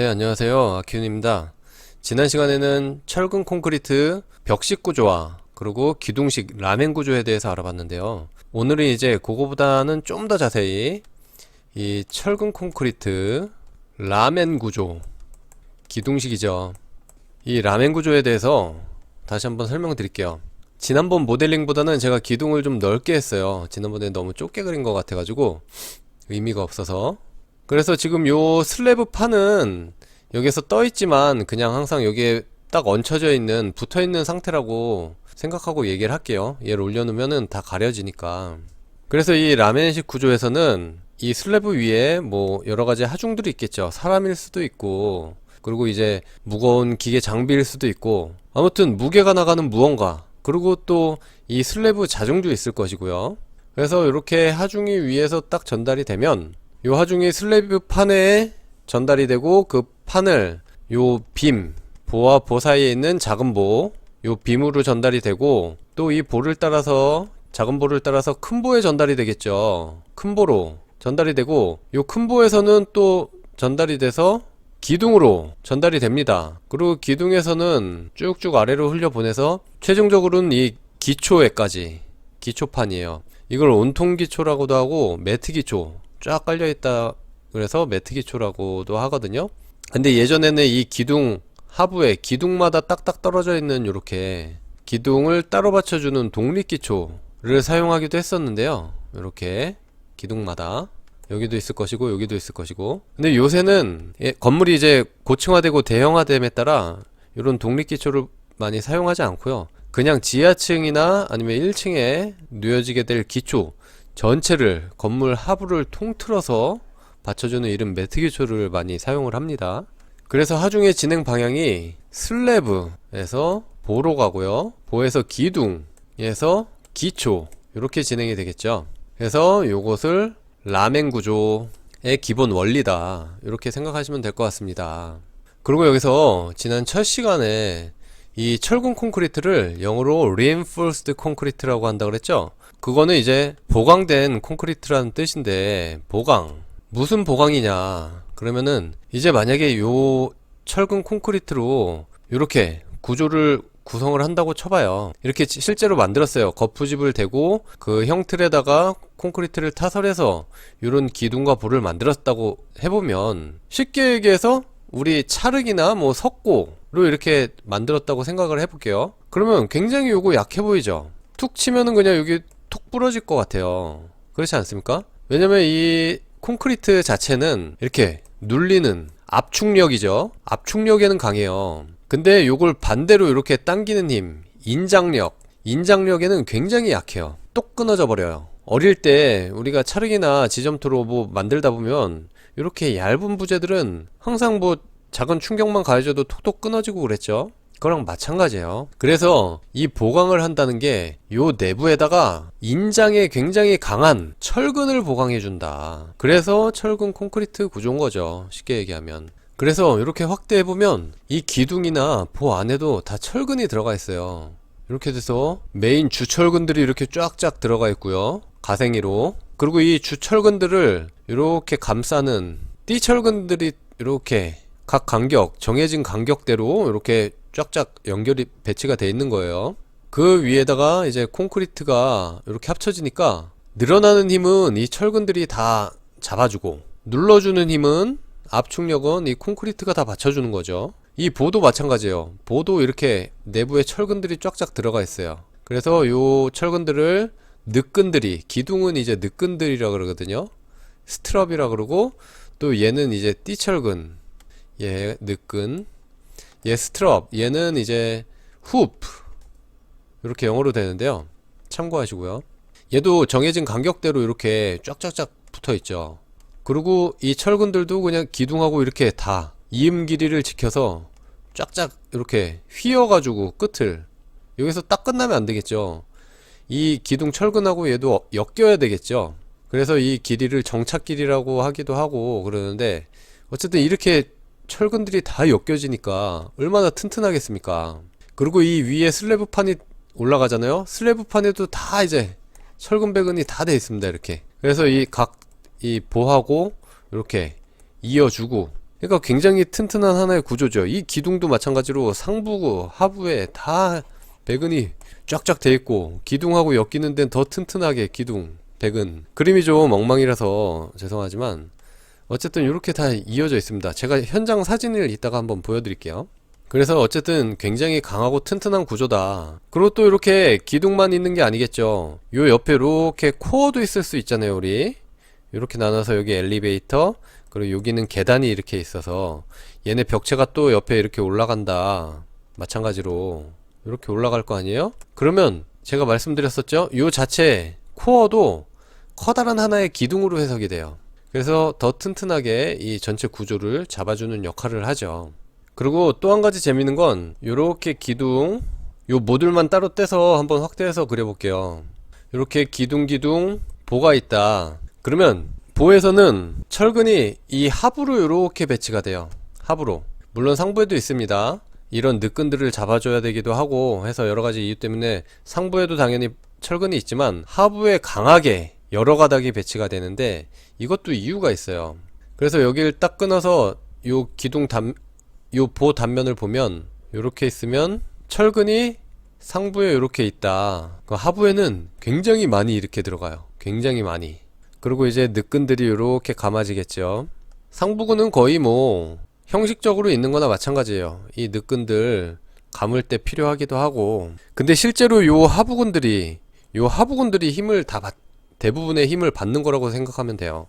네, 안녕하세요. 아키윤입니다. 지난 시간에는 철근 콘크리트 벽식 구조와 그리고 기둥식 라멘 구조에 대해서 알아봤는데요. 오늘은 이제 그거보다는 좀 더 자세히 이 철근 콘크리트 라멘 구조 기둥식이죠. 이 라멘 구조에 대해서 다시 한번 설명드릴게요. 지난번 모델링보다는 제가 기둥을 좀 넓게 했어요. 지난번에 너무 좁게 그린 것 같아가지고 의미가 없어서 그래서 지금 요 슬래브 판은 여기서 떠 있지만 그냥 항상 여기에 딱 얹혀져 있는 붙어 있는 상태라고 생각하고 얘기를 할게요. 얘를 올려놓으면은 다 가려지니까. 그래서 이 라멘식 구조에서는 이 슬래브 위에 뭐 여러 가지 하중들이 있겠죠. 사람일 수도 있고, 그리고 이제 무거운 기계 장비일 수도 있고, 아무튼 무게가 나가는 무언가, 그리고 또 이 슬래브 자중도 있을 것이고요. 그래서 이렇게 하중이 위에서 딱 전달이 되면 요 하중이 슬래브 판에 전달이 되고 그 판을 요 빔, 보와 보 사이에 있는 작은 보, 요 빔으로 전달이 되고 또 이 보를 따라서 작은 보를 따라서 큰 보에 전달이 되겠죠. 큰 보로 전달이 되고 요 큰 보에서는 또 전달이 돼서 기둥으로 전달이 됩니다. 그리고 기둥에서는 쭉쭉 아래로 흘려보내서 최종적으로는 이 기초에까지 기초판이에요. 이걸 온통 기초라고도 하고 매트 기초 쫙 깔려 있다 그래서 매트 기초라고도 하거든요. 근데 예전에는 이 기둥 하부에 기둥마다 딱딱 떨어져 있는 요렇게 기둥을 따로 받쳐주는 독립 기초를 사용하기도 했었는데요. 요렇게 기둥마다 여기도 있을 것이고 여기도 있을 것이고 근데 요새는 예, 건물이 이제 고층화되고 대형화됨에 따라 이런 독립 기초를 많이 사용하지 않고요. 그냥 지하층이나 아니면 1층에 놓여지게 될 기초 전체를 건물 하부를 통틀어서 받쳐주는 이런 매트 기초를 많이 사용을 합니다. 그래서 하중의 진행 방향이 슬래브에서 보로 가고요. 보에서 기둥에서 기초 이렇게 진행이 되겠죠. 그래서 요것을 라멘 구조의 기본 원리다. 이렇게 생각하시면 될 것 같습니다. 그리고 여기서 지난 첫 시간에 이 철근 콘크리트를 영어로 reinforced concrete라고 한다 그랬죠? 그거는 이제 보강된 콘크리트라는 뜻인데 보강 무슨 보강이냐 그러면은 이제 만약에 요 철근 콘크리트로 이렇게 구조를 구성을 한다고 쳐봐요. 이렇게 지- 실제로 만들었어요. 거푸집을 대고 그 형틀에다가 콘크리트를 타설해서 이런 기둥과 볼을 만들었다고 해보면 쉽게 얘기해서 우리 찰흙이나 뭐 석고로 이렇게 만들었다고 생각을 해볼게요. 그러면 굉장히 요거 약해 보이죠? 툭 치면은 그냥 여기 톡 부러질 것 같아요. 그렇지 않습니까? 왜냐면 이 콘크리트 자체는 이렇게 눌리는 압축력이죠. 압축력에는 강해요. 근데 요걸 반대로 이렇게 당기는 힘, 인장력, 인장력에는 굉장히 약해요. 똑 끊어져 버려요. 어릴 때 우리가 찰흙이나 지점토로 뭐 만들다 보면 이렇게 얇은 부재들은 항상 뭐 작은 충격만 가해줘도 톡톡 끊어지고 그랬죠. 그거랑 마찬가지예요. 그래서 이 보강을 한다는 게 요 내부에다가 인장에 굉장히 강한 철근을 보강해 준다. 그래서 철근 콘크리트 구조인 거죠. 쉽게 얘기하면. 그래서 이렇게 확대해 보면 이 기둥이나 보 안에도 다 철근이 들어가 있어요. 이렇게 돼서 메인 주철근들이 이렇게 쫙쫙 들어가 있고요. 가생이로. 그리고 이 주철근들을 이렇게 감싸는 띠철근들이 이렇게 각 간격, 정해진 간격대로 이렇게 쫙쫙 연결이 배치가 돼 있는 거예요. 그 위에다가 이제 콘크리트가 이렇게 합쳐지니까 늘어나는 힘은 이 철근들이 다 잡아주고 눌러주는 힘은 압축력은 이 콘크리트가 다 받쳐주는 거죠. 이 보도 마찬가지예요. 보도 이렇게 내부에 철근들이 쫙쫙 들어가 있어요. 그래서 요 철근들을 늑근들이 기둥은 이제 늑근들이라 그러거든요. 스트럽이라 그러고 또 얘는 이제 띠철근 얘 늑근 얘 스트럽 얘는 이제 후프 이렇게 영어로 되는데요. 참고하시고요. 얘도 정해진 간격대로 이렇게 쫙쫙쫙 붙어 있죠. 그리고 이 철근들도 그냥 기둥하고 이렇게 다 이음 길이를 지켜서 쫙쫙 이렇게 휘어 가지고 끝을 여기서 딱 끝나면 안 되겠죠. 이 기둥 철근하고 얘도 엮여야 되겠죠. 그래서 이 길이를 정착 길이라고 하기도 하고 그러는데 어쨌든 이렇게 철근들이 다 엮여지니까 얼마나 튼튼하겠습니까? 그리고 이 위에 슬래브판이 올라가잖아요. 슬래브판에도 다 이제 철근 배근이 다 돼 있습니다. 이렇게. 그래서 이 각 이 보하고 이렇게 이어주고 그러니까 굉장히 튼튼한 하나의 구조죠. 이 기둥도 마찬가지로 상부, 하부에 다 배근이 쫙쫙 돼 있고 기둥하고 엮이는 데는 더 튼튼하게 기둥, 배근. 그림이 좀 엉망이라서 죄송하지만 어쨌든 이렇게 다 이어져 있습니다. 제가 현장 사진을 이따가 한번 보여드릴게요. 그래서 어쨌든 굉장히 강하고 튼튼한 구조다. 그리고 또 이렇게 기둥만 있는 게 아니겠죠. 요 옆에 이렇게 코어도 있을 수 있잖아요, 우리. 이렇게 나눠서 여기 엘리베이터, 그리고 여기는 계단이 이렇게 있어서 얘네 벽체가 또 옆에 이렇게 올라간다. 마찬가지로 이렇게 올라갈 거 아니에요? 그러면 제가 말씀드렸었죠? 요 자체 코어도 커다란 하나의 기둥으로 해석이 돼요. 그래서 더 튼튼하게 이 전체 구조를 잡아주는 역할을 하죠. 그리고 또 한 가지 재밌는 건 요렇게 기둥 요 모듈만 따로 떼서 한번 확대해서 그려볼게요. 요렇게 기둥 기둥 보가 있다. 그러면 보에서는 철근이 이 하부로 요렇게 배치가 돼요. 하부로. 물론 상부에도 있습니다. 이런 느끈들을 잡아줘야 되기도 하고 해서 여러 가지 이유 때문에 상부에도 당연히 철근이 있지만 하부에 강하게 여러 가닥이 배치가 되는데 이것도 이유가 있어요. 그래서 여기를 딱 끊어서 요 기둥 단, 요 보 단면을 보면 요렇게 있으면 철근이 상부에 요렇게 있다. 그 하부에는 굉장히 많이 이렇게 들어가요. 굉장히 많이. 그리고 이제 느끈들이 요렇게 감아지겠죠. 상부근은 거의 뭐 형식적으로 있는 거나 마찬가지예요. 이 느끈들 감을 때 필요하기도 하고. 근데 실제로 요 하부근들이 요 하부근들이 힘을 다 받, 대부분의 힘을 받는 거라고 생각하면 돼요.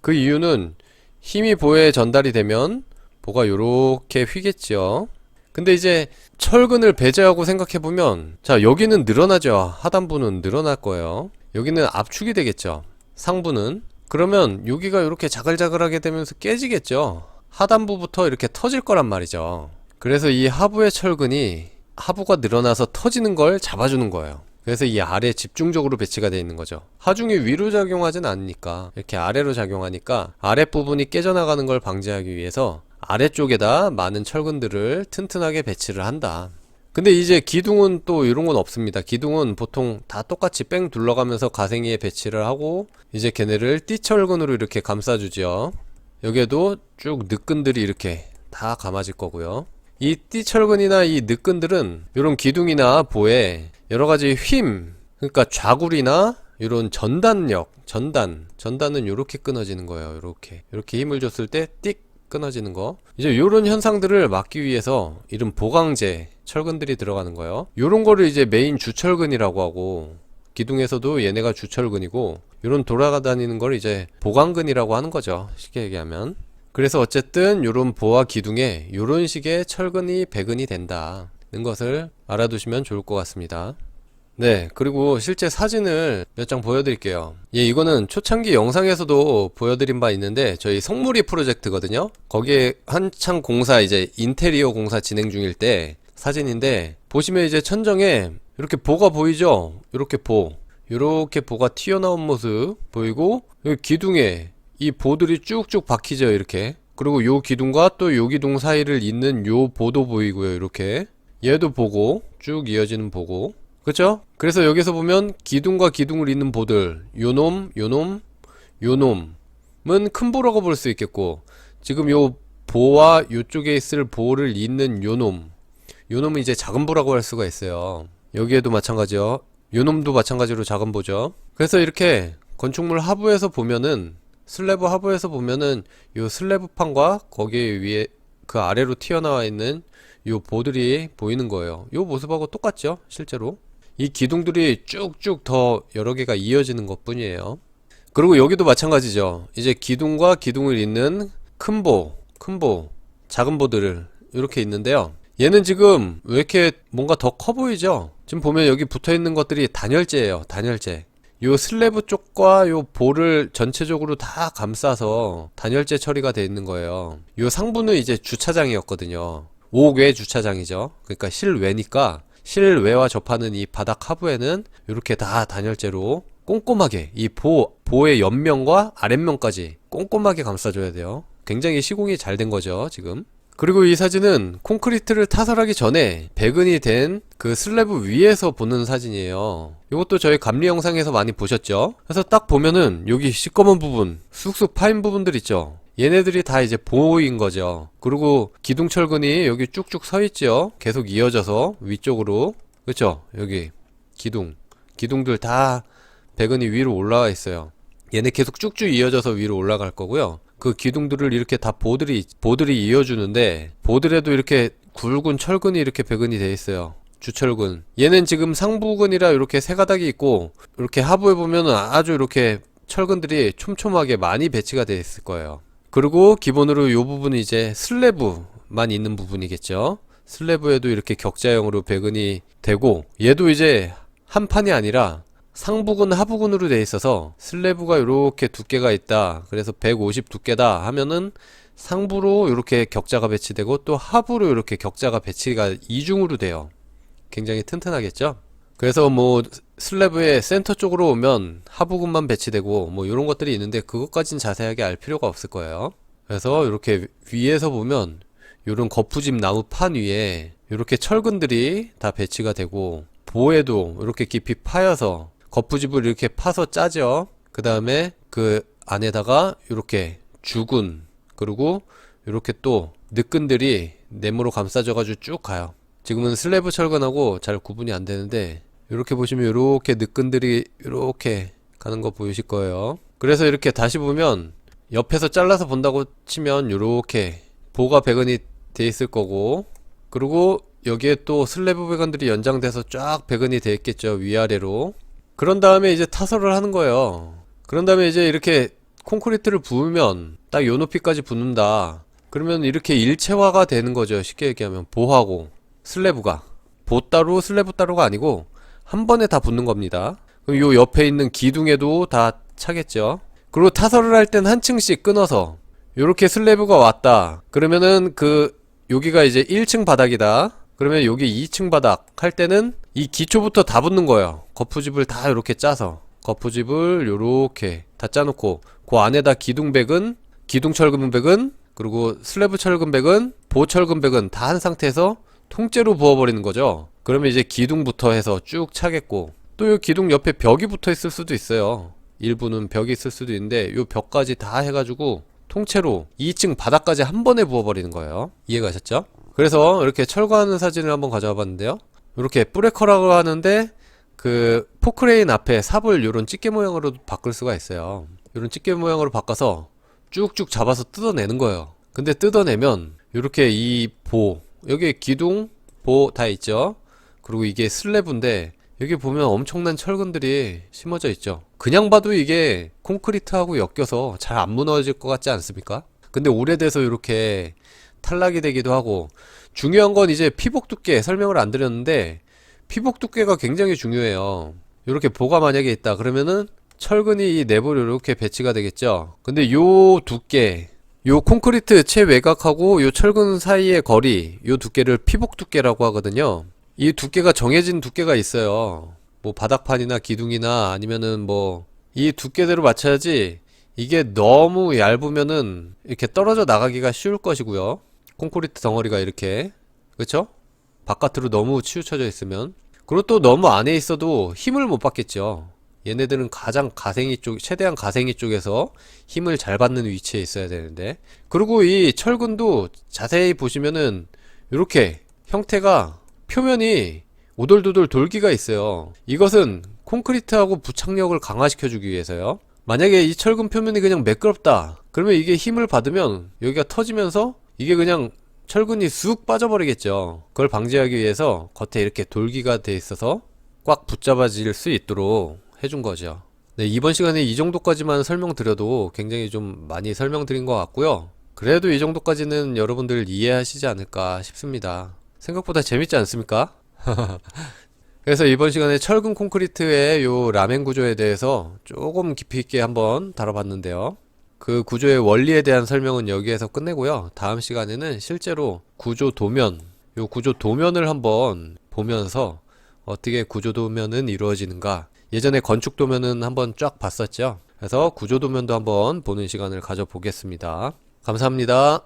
그 이유는 힘이 보에 전달이 되면 보가 요렇게 휘겠죠. 근데 이제 철근을 배제하고 생각해보면 자 여기는 늘어나죠. 하단부는 늘어날 거예요. 여기는 압축이 되겠죠. 상부는 그러면 여기가 이렇게 자글자글하게 되면서 깨지겠죠. 하단부부터 이렇게 터질 거란 말이죠. 그래서 이 하부의 철근이 하부가 늘어나서 터지는 걸 잡아주는 거예요. 그래서 이 아래에 집중적으로 배치가 되어 있는 거죠. 하중이 위로 작용하진 않으니까 이렇게 아래로 작용하니까 아랫부분이 깨져나가는 걸 방지하기 위해서 아래쪽에다 많은 철근들을 튼튼하게 배치를 한다. 근데 이제 기둥은 또 이런 건 없습니다. 기둥은 보통 다 똑같이 뺑 둘러가면서 가생이에 배치를 하고 이제 걔네를 띠철근으로 이렇게 감싸주죠. 여기에도 쭉 느끈들이 이렇게 다 감아질 거고요. 이 띠철근이나 이 느끈들은 이런 기둥이나 보에 여러 가지 힘, 그러니까 좌굴이나 이런 전단력, 전단, 전단은 이렇게 끊어지는 거예요. 이렇게 이렇게 힘을 줬을 때 띡 끊어지는 거. 이제 이런 현상들을 막기 위해서 이런 보강제 철근들이 들어가는 거예요. 이런 거를 이제 메인 주철근이라고 하고 기둥에서도 얘네가 주철근이고 이런 돌아다니는 걸 이제 보강근이라고 하는 거죠. 쉽게 얘기하면. 그래서 어쨌든 이런 보와 기둥에 이런 식의 철근이 배근이 된다 는 것을 알아두시면 좋을 것 같습니다. 네, 그리고 실제 사진을 몇 장 보여드릴게요. 예, 이거는 초창기 영상에서도 보여드린 바 있는데, 저희 성무리 프로젝트거든요? 거기에 한창 공사, 이제 인테리어 공사 진행 중일 때 사진인데, 보시면 이제 천정에 이렇게 보가 보이죠? 이렇게 보. 이렇게 보가 튀어나온 모습 보이고, 여기 기둥에 이 보들이 쭉쭉 박히죠, 이렇게. 그리고 요 기둥과 또 요 기둥 사이를 잇는 요 보도 보이고요, 이렇게. 얘도 보고, 쭉 이어지는 보고. 그쵸? 그래서 여기서 보면 기둥과 기둥을 잇는 보들. 요놈, 요놈, 요놈은 큰 보라고 볼 수 있겠고 지금 요 보와 요쪽에 있을 보를 잇는 요놈. 요놈은 이제 작은 보라고 할 수가 있어요. 여기에도 마찬가지요. 요놈도 마찬가지로 작은 보죠. 그래서 이렇게 건축물 하부에서 보면은 슬래브 하부에서 보면은 요 슬래브판과 거기에 위에 그 아래로 튀어나와 있는 요 보들이 보이는 거예요 요 모습하고 똑같죠 실제로 이 기둥들이 쭉쭉 더 여러 개가 이어지는 것 뿐이에요. 그리고 여기도 마찬가지죠. 이제 기둥과 기둥을 잇는 큰 보, 큰 보, 작은 보들을 이렇게 있는데요. 얘는 지금 왜 이렇게 뭔가 더 커 보이죠? 지금 보면 여기 붙어 있는 것들이 단열재예요. 단열재. 요 슬래브 쪽과 요 볼을 전체적으로 다 감싸서 단열재 처리가 되어 있는 거예요. 요 상부는 이제 주차장이었거든요. 5외 주차장이죠. 그러니까 실외니까 실외와 접하는 이 바닥 하부에는 이렇게 다 단열재로 꼼꼼하게 이 보, 보의 옆면과 아랫면까지 꼼꼼하게 감싸줘야 돼요. 굉장히 시공이 잘 된 거죠, 지금. 그리고 이 사진은 콘크리트를 타설하기 전에 배근이 된 그 슬래브 위에서 보는 사진이에요. 이것도 저희 감리 영상에서 많이 보셨죠? 그래서 딱 보면은 여기 시꺼먼 부분, 쑥쑥 파인 부분들 있죠? 얘네들이 다 이제 보호인 거죠. 그리고 기둥철근이 여기 쭉쭉 서 있죠. 계속 이어져서 위쪽으로. 그쵸? 여기 기둥. 기둥들 다 배근이 위로 올라와 있어요. 얘네 계속 쭉쭉 이어져서 위로 올라갈 거고요. 그 기둥들을 이렇게 다 보들이 보들이 이어주는데 보들에도 이렇게 굵은 철근이 이렇게 배근이 돼 있어요. 주철근. 얘는 지금 상부근이라 이렇게 세 가닥이 있고 이렇게 하부에 보면은 아주 이렇게 철근들이 촘촘하게 많이 배치가 돼 있을 거예요. 그리고 기본으로 이 부분이 이제 슬래브만 있는 부분이겠죠. 슬래브에도 이렇게 격자형으로 배근이 되고 얘도 이제 한 판이 아니라 상부근 하부근으로 돼 있어서 슬래브가 이렇게 두께가 있다. 그래서 150 두께다 하면은 상부로 이렇게 격자가 배치되고 또 하부로 이렇게 격자가 배치가 이중으로 돼요. 굉장히 튼튼하겠죠? 그래서 뭐 슬래브의 센터 쪽으로 오면 하부근만 배치되고 뭐 이런 것들이 있는데 그것까진 자세하게 알 필요가 없을 거예요. 그래서 이렇게 위에서 보면 이런 거푸집 나무 판 위에 이렇게 철근들이 다 배치가 되고 보에도 이렇게 깊이 파여서 거푸집을 이렇게 파서 짜죠. 그 다음에 그 안에다가 이렇게 주근 그리고 이렇게 또 느끈들이 네모로 감싸져가지고 쭉 가요. 지금은 슬래브 철근하고 잘 구분이 안 되는데 이렇게 보시면 이렇게 느끈들이 이렇게 가는 거 보이실 거예요. 그래서 이렇게 다시 보면 옆에서 잘라서 본다고 치면 이렇게 보가 배근이 돼 있을 거고 그리고 여기에 또 슬래브 배근들이 연장돼서 쫙 배근이 돼 있겠죠 위아래로. 그런 다음에 이제 타설을 하는 거예요. 그런 다음에 이제 이렇게 콘크리트를 부으면 딱 요 높이까지 붓는다. 그러면 이렇게 일체화가 되는 거죠 쉽게 얘기하면. 보하고. 슬래브가. 보 따로 슬래브 따로가 아니고 한 번에 다 붙는 겁니다. 그럼 요 옆에 있는 기둥에도 다 차겠죠? 그리고 타설을 할 땐 한 층씩 끊어서 요렇게 슬래브가 왔다. 그러면은 그 여기가 이제 1층 바닥이다. 그러면 여기 2층 바닥 할 때는 이 기초부터 다 붙는 거예요. 거푸집을 다 이렇게 짜서. 거푸집을 요렇게 다 짜놓고 그 안에다 기둥백은 기둥 철근백은 그리고 슬래브 철근백은 보 철근백은 다 한 상태에서 통째로 부어버리는 거죠? 그러면 이제 기둥부터 해서 쭉 차겠고 또 이 기둥 옆에 벽이 붙어 있을 수도 있어요. 일부는 벽이 있을 수도 있는데 요 벽까지 다 해가지고 통째로 2층 바닥까지 한 번에 부어버리는 거예요. 이해가셨죠? 그래서 이렇게 철거하는 사진을 한번 가져와 봤는데요. 이렇게 뿌레커라고 하는데 그 포크레인 앞에 삽을 요런 집게 모양으로 바꿀 수가 있어요. 요런 집게 모양으로 바꿔서 쭉쭉 잡아서 뜯어내는 거예요. 근데 뜯어내면 이렇게 이 보 여기 기둥 보 다 있죠? 그리고 이게 슬래브인데 여기 보면 엄청난 철근들이 심어져 있죠? 그냥 봐도 이게 콘크리트하고 엮여서 잘 안 무너질 것 같지 않습니까? 근데 오래돼서 이렇게 탈락이 되기도 하고 중요한 건 이제 피복 두께 설명을 안 드렸는데 피복 두께가 굉장히 중요해요. 이렇게 보가 만약에 있다 그러면은 철근이 이 내부로 이렇게 배치가 되겠죠? 근데 요 두께 요 콘크리트 최외곽하고 요 철근 사이의 거리 요 두께를 피복 두께라고 하거든요. 이 두께가 정해진 두께가 있어요. 뭐 바닥판이나 기둥이나 아니면은 뭐 이 두께대로 맞춰야지 이게 너무 얇으면은 이렇게 떨어져 나가기가 쉬울 것이고요. 콘크리트 덩어리가 이렇게 그쵸? 바깥으로 너무 치우쳐져 있으면. 그리고 또 너무 안에 있어도 힘을 못 받겠죠 얘네들은 가장 가생이 쪽 최대한 가생이 쪽에서 힘을 잘 받는 위치에 있어야 되는데. 그리고 이 철근도 자세히 보시면은 이렇게 형태가 표면이 오돌도돌 돌기가 있어요. 이것은 콘크리트하고 부착력을 강화시켜 주기 위해서요. 만약에 이 철근 표면이 그냥 매끄럽다. 그러면 이게 힘을 받으면 여기가 터지면서 이게 그냥 철근이 쑥 빠져버리겠죠. 그걸 방지하기 위해서 겉에 이렇게 돌기가 돼 있어서 꽉 붙잡아질 수 있도록 해준 거죠 네 이번 시간에 이 정도까지만 설명드려도 굉장히 좀 많이 설명드린 것 같고요 그래도 이 정도까지는 여러분들 이해하시지 않을까 싶습니다 생각보다 재밌지 않습니까? 그래서 이번 시간에 철근 콘크리트의 요 라멘 구조에 대해서 조금 깊이 있게 한번 다뤄봤는데요. 그 구조의 원리에 대한 설명은 여기에서 끝내고요. 다음 시간에는 실제로 구조 도면, 요 구조 도면을 한번 보면서 어떻게 구조 도면은 이루어지는가. 예전에 건축 도면은 한번 쫙 봤었죠. 그래서 구조 도면도 한번 보는 시간을 가져보겠습니다. 감사합니다.